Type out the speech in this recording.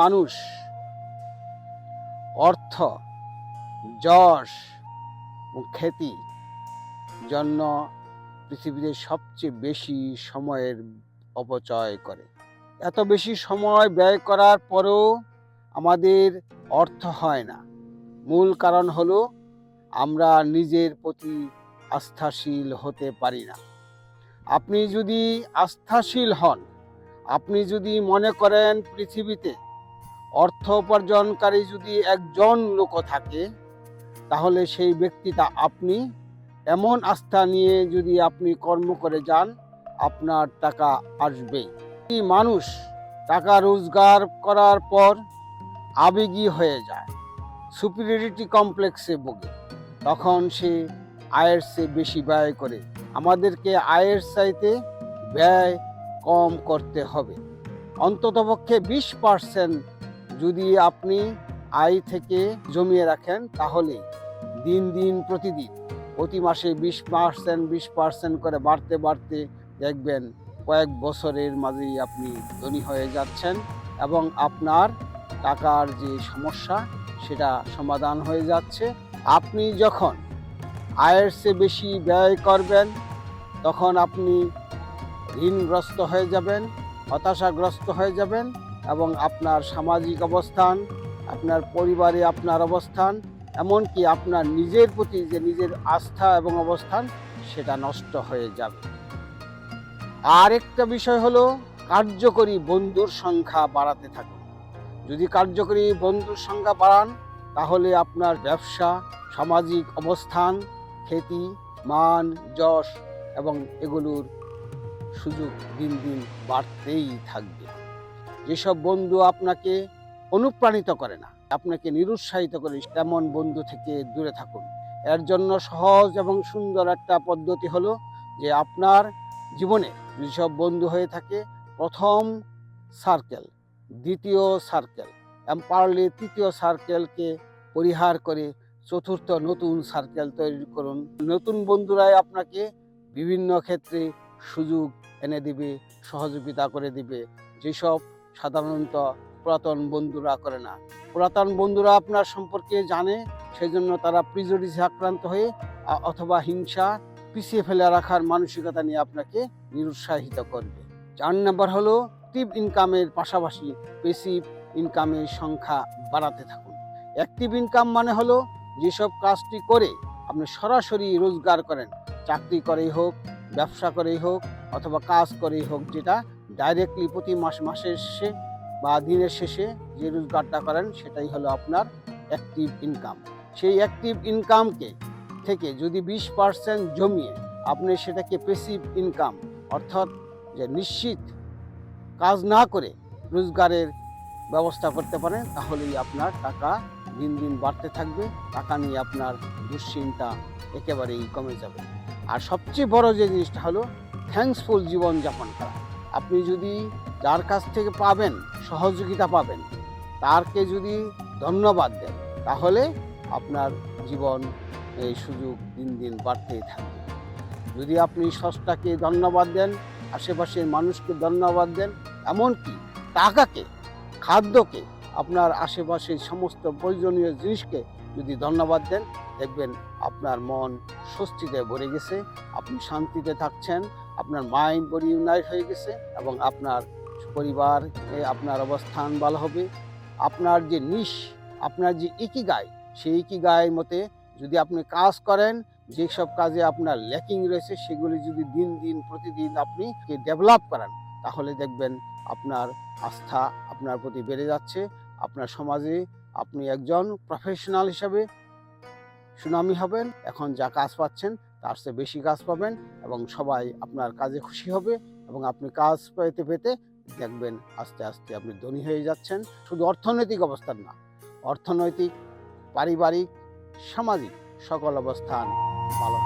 মানুষ, অর্থ, যশ খ্যাতি জন্য পৃথিবীতে সবচেয়ে বেশি সময়ের অপচয় করে। এত বেশি সময় ব্যয় করার পরেও আমাদের অর্থ হয় না। মূল কারণ হলো আমরা নিজের প্রতি আস্থাশীল হতে পারি না। আপনি যদি আস্থাশীল হন, আপনি যদি মনে করেন পৃথিবীতে অর্থ উপার্জনকারী যদি একজন লোক থাকে, তাহলে সেই ব্যক্তিটা আপনি এমন আস্থা নিয়ে যদি আপনি কর্ম করে যান, আপনার টাকা আসবে মানুষ টাকা রোজগার করার পর আবেগী হয়ে যায় সুপিরিয়রিটি কমপ্লেক্সে ভোগে। তখন সে আয়ের চেয়ে বেশি ব্যয় করে। আমাদেরকে আয়ের চাইতে ব্যয় কম করতে হবে। অন্ততপক্ষে বিশ পার্সেন্ট যদি আপনি আয় থেকে জমিয়ে রাখেন, তাহলে দিন দিন প্রতিদিন, প্রতি মাসে বিশ পার্সেন্ট বিশ পার্সেন্ট করে বাড়তে বাড়তে দেখবেন কয়েক বছরের মাঝেই আপনি ধনী হয়ে যাচ্ছেন এবং আপনার টাকার যে সমস্যা, সেটা সমাধান হয়ে যাচ্ছে। আপনি যখন আয়ের চেয়ে বেশি ব্যয় করবেন, তখন আপনি ঋণগ্রস্ত হয়ে যাবেন, হতাশাগ্রস্ত হয়ে যাবেন এবং আপনার সামাজিক অবস্থান, আপনার পরিবারে আপনার অবস্থান, এমনকি আপনার নিজের প্রতি যে নিজের আস্থা এবং অবস্থান, সেটা নষ্ট হয়ে যাবে। আর একটা বিষয় হলো কার্যকরী বন্ধুর সংখ্যা বাড়াতে থাকুন। যদি কার্যকরী বন্ধুর সংখ্যা বাড়ান, তাহলে আপনার ব্যবসা, সামাজিক অবস্থান, খ্যাতি, মান, যশ এবং এগুলোর সুযোগ দিন দিন বাড়তেই থাকবে। যেসব বন্ধু আপনাকে অনুপ্রাণিত করে না, আপনাকে নিরুৎসাহিত করে তেমন বন্ধু থেকে দূরে থাকুন। এর জন্য সহজ এবং সুন্দর একটা পদ্ধতি হলো যে আপনার জীবনে যেসব বন্ধু হয়ে থাকে, প্রথম সার্কেল দ্বিতীয় সার্কেল পারলে তৃতীয় সার্কেলকে পরিহার করে চতুর্থ নতুন সার্কেল তৈরি করুন। নতুন বন্ধুরাই আপনাকে বিভিন্ন ক্ষেত্রে সুযোগ এনে দিবে, সহযোগিতা করে দিবে। যেসব সাধারণত পুরাতন বন্ধুরা করে না। পুরাতন বন্ধুরা আপনার সম্পর্কে জানে সেই জন্য তারা প্রিজডিসে আক্রান্ত হয়ে অথবা হিংসা পিছিয়ে ফেলে রাখার মানসিকতা নিয়ে আপনাকে নিরুৎসাহিত করবে। চার নাম্বার হলো অ্যাক্টিভ ইনকামের পাশাপাশি পেসিভ ইনকামের সংখ্যা বাড়াতে থাকুন। অ্যাক্টিভ ইনকাম মানে হলো, যেসব কাজটি করে আপনি সরাসরি রোজগার করেন, চাকরি করেই হোক, ব্যবসা করেই হোক, অথবা কাজ করেই হোক, যেটা ডাইরেক্টলি প্রতি মাস, মাসের শেষে বা দিনের শেষে যে রোজগারটা করেন, সেটাই হলো আপনার অ্যাক্টিভ ইনকাম সেই অ্যাক্টিভ ইনকামকে থেকে যদি বিশ পার্সেন্ট জমিয়ে আপনি সেটাকে পেসিভ ইনকাম অর্থাৎ যে নিশ্চিত কাজ না করে রোজগারের ব্যবস্থা করতে পারেন, তাহলেই আপনার টাকা দিন দিন বাড়তে থাকবে। টাকা নিয়ে আপনার দুশ্চিন্তা একেবারেই কমে যাবে। আর সবচেয়ে বড় যে জিনিসটা হলো থ্যাঙ্কসফুল জীবনযাপন করা আপনি যদি যার কাছ থেকে পাবেন, সহযোগিতা পাবেন, তারকে যদি ধন্যবাদ দেন, তাহলে আপনার জীবন এই সুযোগ দিন দিন বাড়তেই থাকবে। যদি আপনি সস্তাকে ধন্যবাদ দেন, আশেপাশের মানুষকে ধন্যবাদ দেন, এমনকি টাকাকে, খাদ্যকে আপনার আশেপাশের সমস্ত প্রয়োজনীয় জিনিসকে যদি ধন্যবাদ দেন, দেখবেন আপনার মন স্বস্তিতে ভরে গেছে, আপনি শান্তিতে থাকছেন, আপনার মাইন্ড বডি ইউনাইট হয়ে গেছে এবং আপনার পরিবার আপনার অবস্থান ভালো হবে। আপনার যে নিশ, আপনার যে ইকিগাই, সেই একই গায়ের মতে যদি আপনি কাজ করেন, যেসব কাজে আপনার ল্যাকিং রয়েছে, সেগুলি যদি দিন দিন, প্রতিদিন আপনি ডেভেলপ করেন, তাহলে দেখবেন আপনার আস্থা আপনার প্রতি বেড়ে যাচ্ছে। আপনার সমাজে আপনি একজন প্রফেশনাল হিসাবে সুনামি হবেন, এখন যা কাজ পাচ্ছেন তার চেয়ে বেশি কাজ পাবেন এবং সবাই আপনার কাজে খুশি হবে এবং আপনি কাজ পেতে পেতে দেখবেন আস্তে আস্তে আপনি ধনী হয়ে যাচ্ছেন। শুধু অর্থনৈতিক অবস্থান না, অর্থনৈতিক, পারিবারিক, সামাজিক সকল অবস্থান ভালো